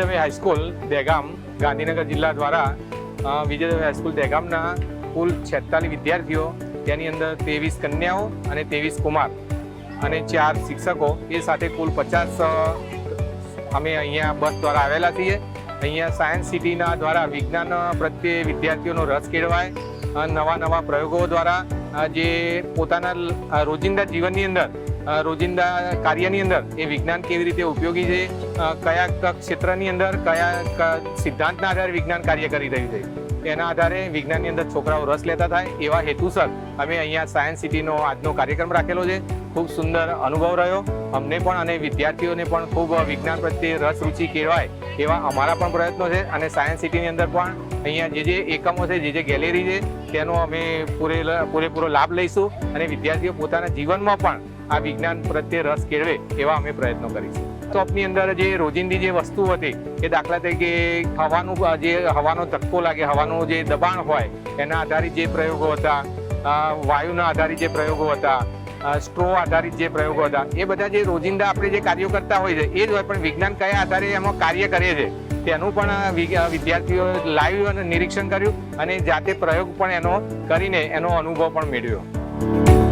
Dave high school Dehgam, Gandhinagar જિલ્લા દ્વારા વિજય Dave high school દહેગામના કુલ છેતાલીસ વિદ્યાર્થીઓ, તેની અંદર ત્રેવીસ કન્યાઓ અને ત્રેવીસ કુમાર અને ચાર શિક્ષકો. એ સાથે કુલ પચાસ અમે અહીંયા બસ દ્વારા આવેલા છીએ. અહીંયા સાયન્સ સિટીના દ્વારા વિજ્ઞાન પ્રત્યે વિદ્યાર્થીઓનો રસ કેળવાય નવા નવા પ્રયોગો દ્વારા જે પોતાના રોજિંદા જીવનની અંદર રોજિંદા કાર્યની અંદર એ વિજ્ઞાન કેવી રીતે ઉપયોગી છે કયા ક્ષેત્રની અંદર કયા સિદ્ધાંતના આધારે વિજ્ઞાન કાર્ય કરી રહ્યું છે. એના આધારે વિજ્ઞાનની અંદર છોકરાઓ રસ લેતા થાય એવા હેતુસર અમે અહીંયા સાયન્સ સિટીનો આજનો કાર્યક્રમ રાખેલો છે. ખૂબ સુંદર અનુભવ રહ્યો. અમને પણ અને વિદ્યાર્થીઓને પણ ખૂબ વિજ્ઞાન પ્રત્યે રસ, રુચિ કેળવાય એવા અમારા પણ પ્રયત્નો છે અને સાયન્સ સિટીની અંદર પણ અહીંયા જે જે એકમો છે, જે જે ગેલેરી છે, તેનો અમે પૂરે પૂરેપૂરો લાભ લઈશું અને વિદ્યાર્થીઓ પોતાના જીવનમાં પણ આ વિજ્ઞાન પ્રત્યે રસ કેળવે એવા અમે પ્રયત્નો કરીશું. શોપની અંદર જે રોજિંદી જે વસ્તુ હતી, એ દાખલા તરીકે હવાનું જે હવાનો ધક્કો લાગે, હવાનું જે દબાણ હોય, એના આધારિત જે પ્રયોગો હતા વાયુના આધારિત જે પ્રયોગો હતા સ્ટ્રો આધારિત જે પ્રયોગો હતા, એ બધા જે રોજિંદા આપણે જે કાર્યો કરતા હોય છે, એ જ હોય, પણ વિજ્ઞાન કયા આધારે એમાં કાર્ય કરે છે, તેનું પણ વિદ્યાર્થીઓ લાઈવ અને નિરીક્ષણ કર્યું અને જાતે પ્રયોગ પણ એનો કરીને એનો અનુભવ પણ મેળવ્યો.